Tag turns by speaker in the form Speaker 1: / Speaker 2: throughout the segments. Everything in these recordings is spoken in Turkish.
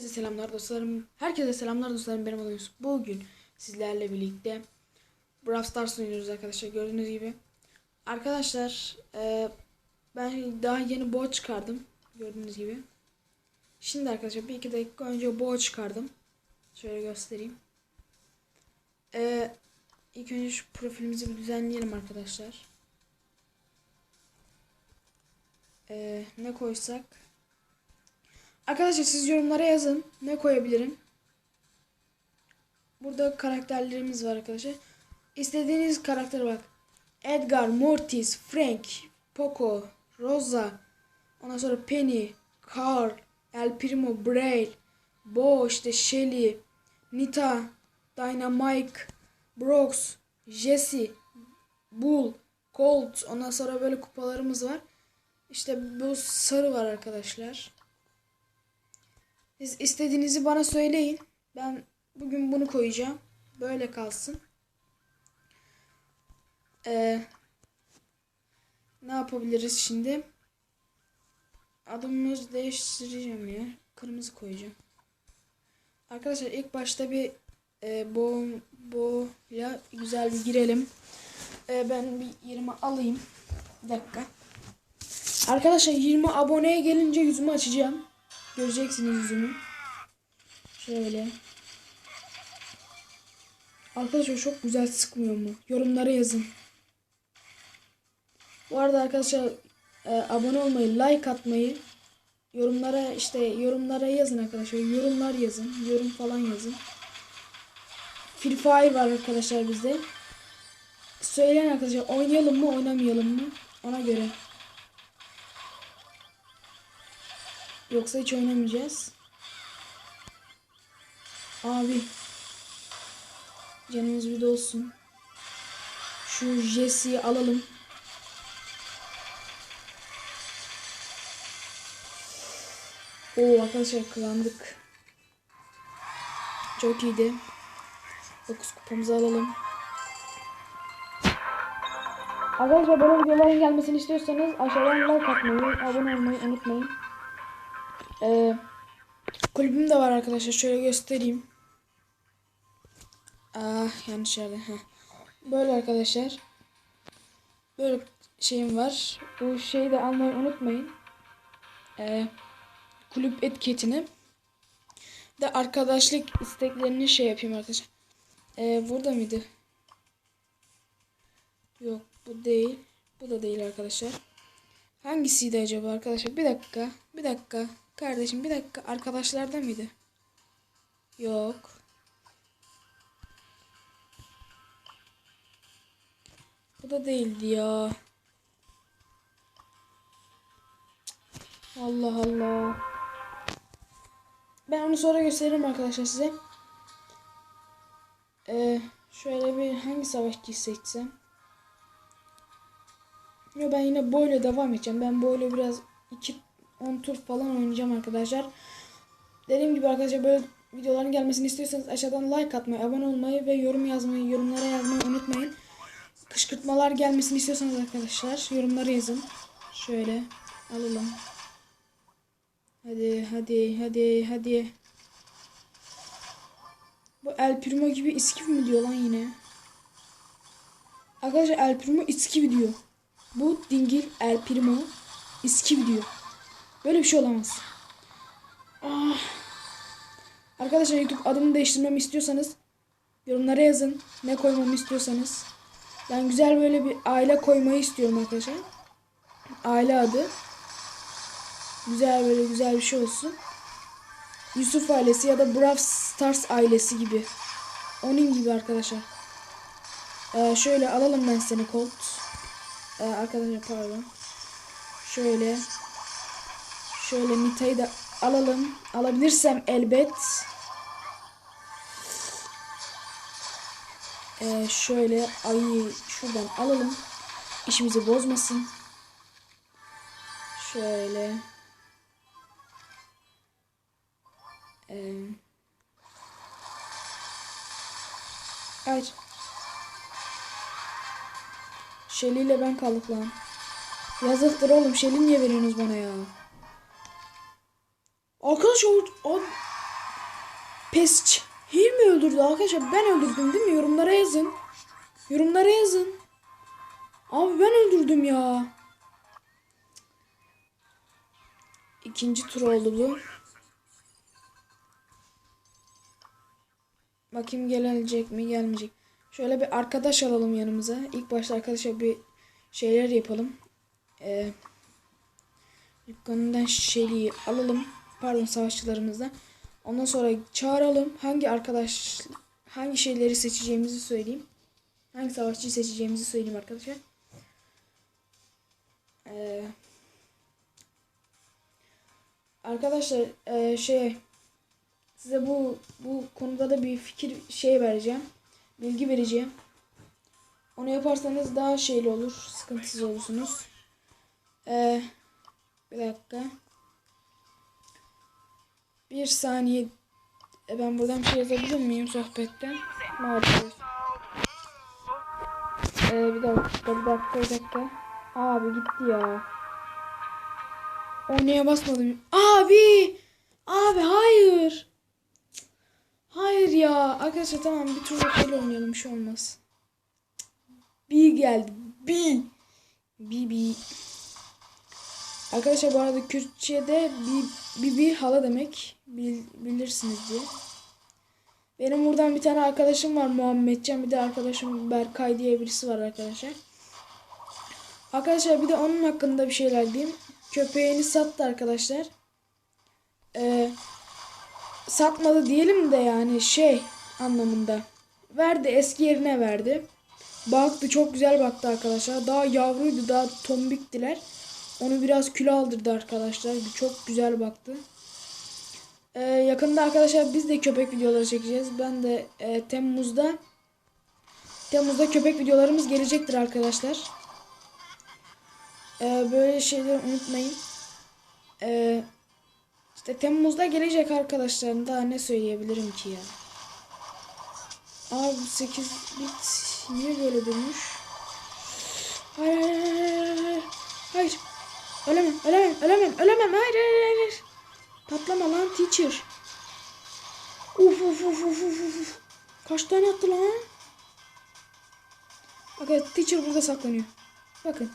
Speaker 1: Herkese selamlar dostlarım. Herkese selamlar dostlarım. Benim adım Yusuf. Bugün sizlerle birlikte Brawl Stars oynuyoruz arkadaşlar. Gördüğünüz gibi. Arkadaşlar e, ben daha yeni boğa çıkardım. Gördüğünüz gibi. Şimdi arkadaşlar bir iki dakika önce boğa çıkardım. Şöyle göstereyim. E, ilk önce şu profilimizi bir düzenleyelim arkadaşlar. E, ne koysak? Arkadaşlar siz yorumlara yazın. Ne koyabilirim? Burada karakterlerimiz var arkadaşlar. İstediğiniz karakter bak. Edgar, Mortis, Frank, Poco, Rosa, ondan sonra Penny, Carl, El Primo, Braille, Bo, işte Shelly, Nita, Dynamite, Brox, Jesse, Bull, Colt, ondan sonra böyle kupalarımız var. İşte bu sarı var arkadaşlar. Siz istediğinizi bana söyleyin. Ben bugün bunu koyacağım. Böyle kalsın. Ee, ne yapabiliriz şimdi? Adımımızı değiştireceğim ya. Kırmızı koyacağım. Arkadaşlar ilk başta bir e, bo bo'ya güzel bir girelim. E, ben bir yerime alayım. Bir dakika. Arkadaşlar 20 aboneye gelince yüzümü açacağım. Göreceksiniz yüzümü. Şöyle. Arkadaşlar çok güzel sıkmıyor mu? Yorumlara yazın. Bu arada arkadaşlar e, abone olmayı, like atmayı, yorumlara işte yorumlara yazın arkadaşlar. Yorumlar yazın. Yorum falan yazın. Free Fire var arkadaşlar bizde. Söyleyin arkadaşlar oynayalım mı oynamayalım mı? Ona göre. Yoksa hiç oynamayacağız. Abi. Canımız bir dolsun. Şu Jesse'yi alalım. Oo arkadaşlar kılandık. Çok iyiydi. 9 kupamızı alalım. Arkadaşlar böyle videoların gelmesini istiyorsanız aşağıdan like atmayı, abone olmayı unutmayın. Ee, kulübüm de var arkadaşlar. Şöyle göstereyim. Ah yanlış yerde. Böyle arkadaşlar. Böyle şeyim var. Bu şeyi de almayı unutmayın. Ee, kulüp etiketini. De arkadaşlık isteklerini şey yapayım arkadaşlar. Ee, burada mıydı? Yok bu değil. Bu da değil arkadaşlar. Hangisiydi acaba arkadaşlar? Bir dakika. Bir dakika. Kardeşim bir dakika. Arkadaşlarda mıydı? Yok. Bu da değildi ya. Allah Allah. Ben onu sonra gösteririm arkadaşlar size. Ee, şöyle bir hangi savaşçıyı seçsem? Yo ben yine böyle devam edeceğim. Ben böyle biraz 2 10 tur falan oynayacağım arkadaşlar. Dediğim gibi arkadaşlar böyle videoların gelmesini istiyorsanız aşağıdan like atmayı, abone olmayı ve yorum yazmayı, yorumlara yazmayı unutmayın. Kışkırtmalar gelmesini istiyorsanız arkadaşlar yorumlara yazın. Şöyle alalım. Hadi hadi hadi hadi. Bu El Primo gibi iskif mi diyor lan yine? Arkadaşlar El Primo iskif diyor. Bu dingil El Primo iskif diyor. Böyle bir şey olamaz. Ah. Arkadaşlar YouTube adımı değiştirmemi istiyorsanız yorumlara yazın. Ne koymamı istiyorsanız. Ben güzel böyle bir aile koymayı istiyorum arkadaşlar. Aile adı. Güzel böyle güzel bir şey olsun. Yusuf ailesi ya da Brawl Stars ailesi gibi. Onun gibi arkadaşlar. Ee, şöyle alalım ben seni Colt. Ee, arkadaşlar pardon. Şöyle. Şöyle Nita'yı da alalım. Alabilirsem elbet. Ee, şöyle ayı şuradan alalım. İşimizi bozmasın. Şöyle. Ee, aç. Shelly ile ben kaldık lan. Yazıktır oğlum. Shelly niye veriyorsunuz bana ya? Arkadaşlar o, o Pes Hir mi öldürdü arkadaşlar? Ben öldürdüm değil mi? Yorumlara yazın. Yorumlara yazın. Abi ben öldürdüm ya. İkinci tur oldu bu. Bakayım gelecek mi gelmeyecek. Şöyle bir arkadaş alalım yanımıza. İlk başta arkadaşlar bir şeyler yapalım. Ee, dükkanından şeyi alalım. Pardon savaşçılarımızdan. Ondan sonra çağıralım. Hangi arkadaş hangi şeyleri seçeceğimizi söyleyeyim. Hangi savaşçıyı seçeceğimizi söyleyeyim arkadaşlar. Ee, arkadaşlar e, şey size bu bu konuda da bir fikir şey vereceğim. Bilgi vereceğim. Onu yaparsanız daha şeyli olur. Sıkıntısız olursunuz. Ee, bir dakika. Bir saniye. E, ben buradan bir şey yazabilir miyim sohbetten? Maalesef. Ee, bir dakika, bir dakika, bir dakika. Abi gitti ya. Oynaya basmadım. Abi! Abi hayır. Hayır ya. Arkadaşlar tamam bir tur böyle oynayalım. Bir şey olmaz. Bir geldi. Bir. Bir bir. Arkadaşlar bu arada Kürtçe'de bir, bir, bir hala demek bil, bilirsiniz diye. Benim buradan bir tane arkadaşım var Muhammedcan. Bir de arkadaşım Berkay diye birisi var arkadaşlar. Arkadaşlar bir de onun hakkında bir şeyler diyeyim. Köpeğini sattı arkadaşlar. Ee, satmadı diyelim de yani şey anlamında. Verdi eski yerine verdi. Baktı çok güzel baktı arkadaşlar. Daha yavruydu daha tombiktiler. Onu biraz kilo aldırdı arkadaşlar. Çok güzel baktı. Ee, yakında arkadaşlar biz de köpek videoları çekeceğiz. Ben de e, Temmuz'da Temmuz'da köpek videolarımız gelecektir arkadaşlar. Ee, böyle şeyleri unutmayın. Ee, işte Temmuz'da gelecek arkadaşlar. Daha ne söyleyebilirim ki ya. Abi 8 bit niye böyle durmuş? Hayır hayır hayır. Ölemem, ölemem, ölemem, ölemem. Hayır, hayır, hayır. Patlama lan teacher. Uf uf uf uf uf uf. Kaç tane attı lan? Bakın teacher burada saklanıyor. Bakın.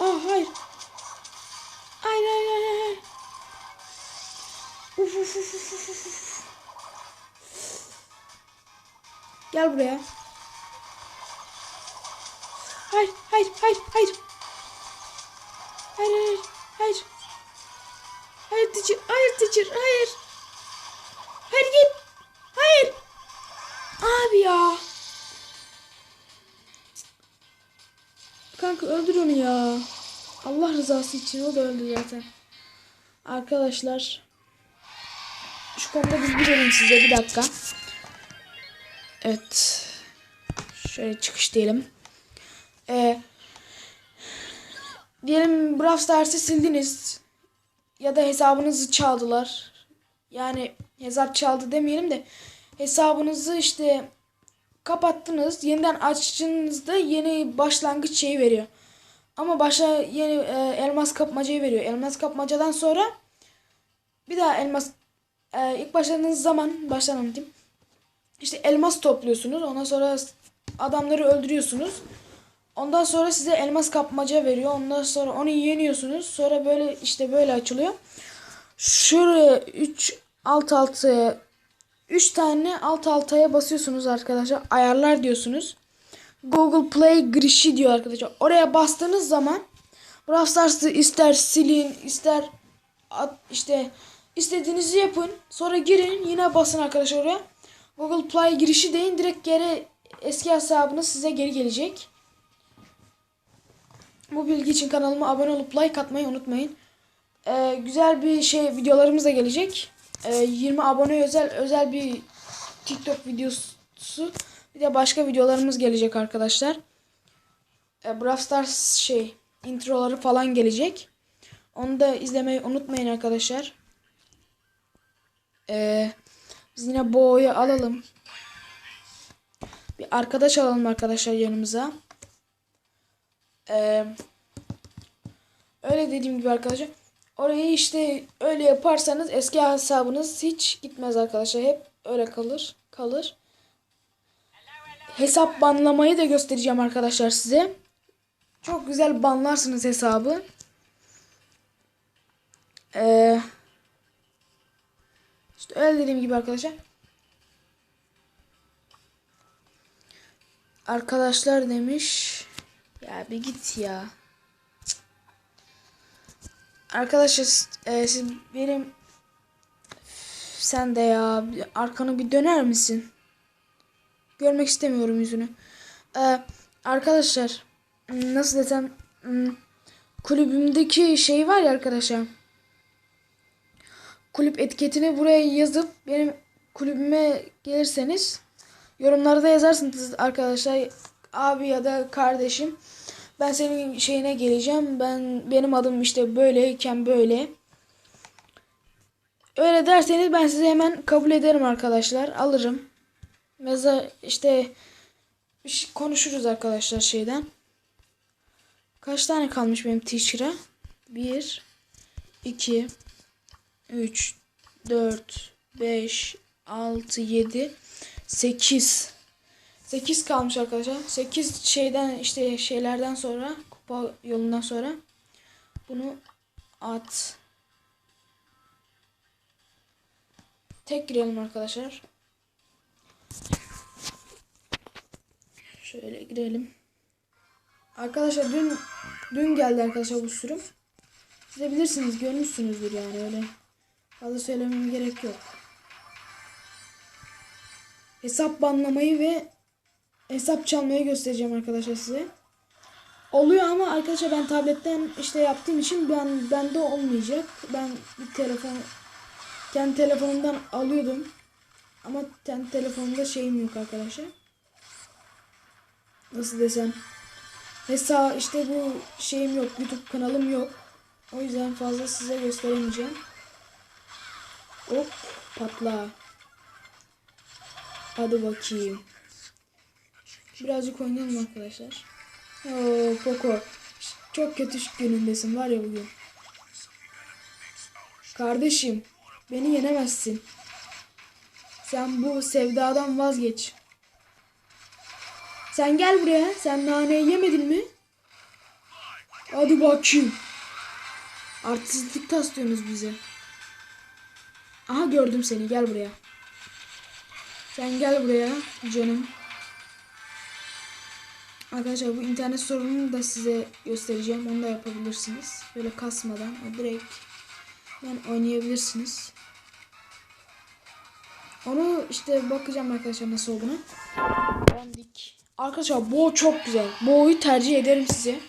Speaker 1: Ah hayır. Hayır hayır hayır hayır. Uf uf uf uf uf uf. Gel buraya. Hayır hayır hayır. Hayır teacher hayır teacher hayır. Hayır git. Hayır. Abi ya. Kanka öldür onu ya. Allah rızası için o da öldü zaten. Arkadaşlar. Şu konuda biz girelim size bir dakika. Evet. Şöyle çıkış diyelim. Ee, diyelim Brawl Stars'ı sildiniz. Ya da hesabınızı çaldılar. Yani hesap çaldı demeyelim de hesabınızı işte kapattınız. Yeniden açtığınızda yeni başlangıç şeyi veriyor. Ama başa yeni e, elmas kapmacayı veriyor. Elmas kapmacadan sonra bir daha elmas e, ilk başladığınız zaman baştan anlatayım. İşte elmas topluyorsunuz. Ondan sonra adamları öldürüyorsunuz. Ondan sonra size elmas kapmaca veriyor. Ondan sonra onu yeniyorsunuz. Sonra böyle işte böyle açılıyor. Şuraya 3 alt altıya 3 tane alt altaya basıyorsunuz arkadaşlar. Ayarlar diyorsunuz. Google Play girişi diyor arkadaşlar. Oraya bastığınız zaman Brawl Stars'ı ister silin, ister at, işte istediğinizi yapın. Sonra girin yine basın arkadaşlar oraya. Google Play girişi deyin direkt geri eski hesabınız size geri gelecek. Bu bilgi için kanalıma abone olup like atmayı unutmayın. Ee, güzel bir şey videolarımız da gelecek. Ee, 20 abone özel özel bir TikTok videosu bir de başka videolarımız gelecek arkadaşlar. Ee, Brawl Stars şey introları falan gelecek. Onu da izlemeyi unutmayın arkadaşlar. Ee, biz yine Bo'yu alalım. Bir arkadaş alalım arkadaşlar yanımıza. Ee, öyle dediğim gibi arkadaşlar. Orayı işte öyle yaparsanız eski hesabınız hiç gitmez arkadaşlar. Hep öyle kalır. Kalır. Hesap banlamayı da göstereceğim arkadaşlar size. Çok güzel banlarsınız hesabı. Ee, işte öyle dediğim gibi arkadaşlar. Arkadaşlar demiş. Ya bir git ya. Arkadaşlar e, siz benim sen de ya arkanı bir döner misin? Görmek istemiyorum yüzünü. Ee, arkadaşlar nasıl desem m, kulübümdeki şey var ya arkadaşlar. Kulüp etiketini buraya yazıp benim kulübüme gelirseniz yorumlarda yazarsınız arkadaşlar abi ya da kardeşim ben senin şeyine geleceğim. Ben benim adım işte böyleyken böyle. Öyle derseniz ben sizi hemen kabul ederim arkadaşlar. Alırım. Meza işte konuşuruz arkadaşlar şeyden. Kaç tane kalmış benim teacher'a? 1 2 3 4 5 6 7 8 8 kalmış arkadaşlar. 8 şeyden işte şeylerden sonra kupa yolundan sonra bunu at. Tek girelim arkadaşlar. Şöyle girelim. Arkadaşlar dün dün geldi arkadaşlar bu sürüm. Siz de bilirsiniz görmüşsünüzdür yani öyle. Fazla söylememe gerek yok. Hesap banlamayı ve hesap çalmayı göstereceğim arkadaşlar size. Oluyor ama arkadaşlar ben tabletten işte yaptığım için ben bende olmayacak. Ben bir telefon kendi telefonumdan alıyordum. Ama kendi telefonumda şeyim yok arkadaşlar. Nasıl desem? Hesap işte bu şeyim yok. YouTube kanalım yok. O yüzden fazla size gösteremeyeceğim. Hop patla. Hadi bakayım. Birazcık oynayalım arkadaşlar. Oo Poco. Çok kötü günündesin var ya bugün. Kardeşim. Beni yenemezsin. Sen bu sevdadan vazgeç. Sen gel buraya. Sen naneyi yemedin mi? Hadi bakayım. Artistlik taslıyorsunuz bize. Aha gördüm seni. Gel buraya. Sen gel buraya canım. Arkadaşlar bu internet sorununu da size göstereceğim. Onu da yapabilirsiniz. Böyle kasmadan direkt yani oynayabilirsiniz. Onu işte bakacağım arkadaşlar nasıl olduğunu. Beğendik. Arkadaşlar Bo çok güzel. Bo'yu tercih ederim size.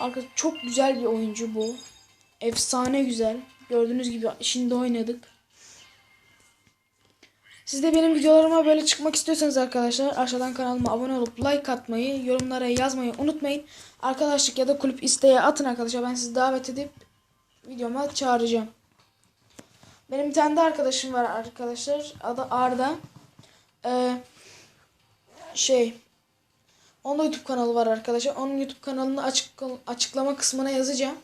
Speaker 1: Arkadaşlar çok güzel bir oyuncu bu. Efsane güzel. Gördüğünüz gibi şimdi oynadık. Siz de benim videolarıma böyle çıkmak istiyorsanız arkadaşlar aşağıdan kanalıma abone olup like atmayı, yorumlara yazmayı unutmayın. Arkadaşlık ya da kulüp isteği atın arkadaşlar. Ben sizi davet edip videoma çağıracağım. Benim bir tane de arkadaşım var arkadaşlar. Adı Arda. Ee, şey. Onun da YouTube kanalı var arkadaşlar. Onun YouTube kanalını açık, açıklama kısmına yazacağım.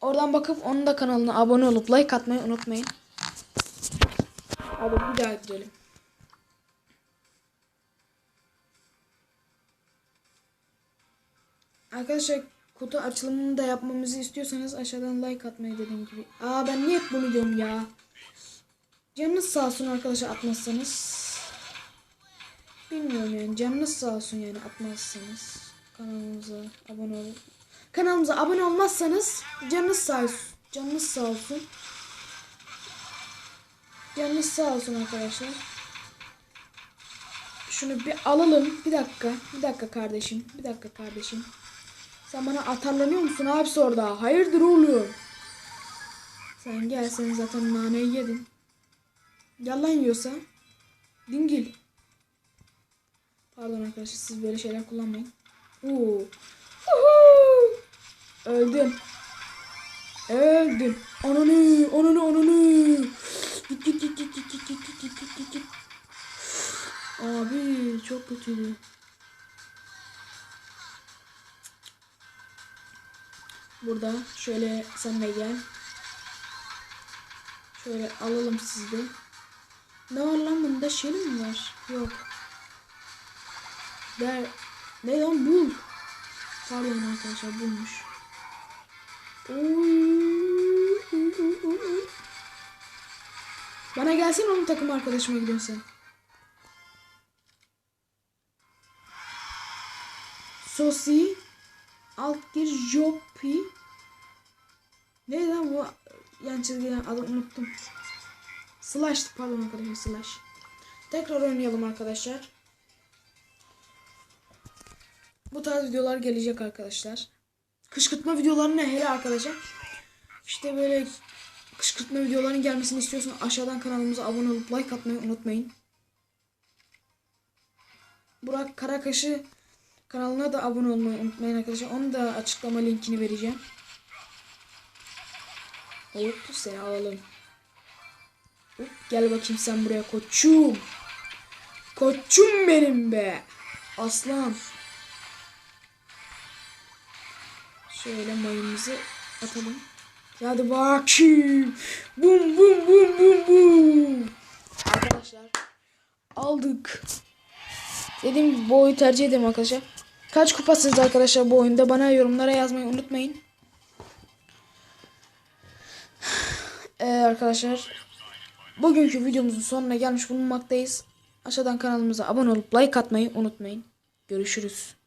Speaker 1: Oradan bakıp onun da kanalına abone olup like atmayı unutmayın. Hadi bir daha gidelim. Arkadaşlar kutu açılımını da yapmamızı istiyorsanız aşağıdan like atmayı dediğim gibi. Aa ben niye hep bunu diyorum ya. Canınız sağ olsun arkadaşlar atmazsanız. Bilmiyorum yani canınız sağ olsun yani atmazsanız. Kanalımıza abone olun. Kanalımıza abone olmazsanız canınız sağ olsun. Canınız sağ olsun. Canınız sağ olsun arkadaşlar. Şunu bir alalım. Bir dakika. Bir dakika kardeşim. Bir dakika kardeşim. Sen bana atarlanıyor musun abisi orada? Hayırdır oğlum? Sen gel sen zaten naneyi yedin. Yalan yiyorsa. Dingil. Pardon arkadaşlar siz böyle şeyler kullanmayın. Oo. Uhu. Öldün. Öldün. Ananı, ananı, ananı. Git git git git git git git git git git git. Abi çok kötüydü. burada. Şöyle sen de gel. Şöyle alalım sizi. Ne var lan bunda şey mi var? Yok. Der, ne lan bul. Pardon arkadaşlar bulmuş. Oy. Bana gelsin onun takım arkadaşıma gidiyorsun. Sosi alt gir Jopi ne lan bu yan çizgiden adı unuttum. Slash pardon arkadaşlar slash. Tekrar oynayalım arkadaşlar. Bu tarz videolar gelecek arkadaşlar. Kışkırtma videolarına hele arkadaşlar. İşte böyle kışkırtma videolarının gelmesini istiyorsan aşağıdan kanalımıza abone olup like atmayı unutmayın. Burak Karakaş'ı kanalına da abone olmayı unutmayın arkadaşlar. Onu da açıklama linkini vereceğim. Hop seni alalım. Hop, gel bakayım sen buraya koçum. Koçum benim be. Aslan. Şöyle mayımızı atalım. Hadi bakayım. Bum bum bum bum bum. Arkadaşlar aldık. Dediğim gibi bu oyunu tercih ederim arkadaşlar. Kaç kupasınız arkadaşlar bu oyunda? Bana yorumlara yazmayı unutmayın. Ee, arkadaşlar bugünkü videomuzun sonuna gelmiş bulunmaktayız. Aşağıdan kanalımıza abone olup like atmayı unutmayın. Görüşürüz.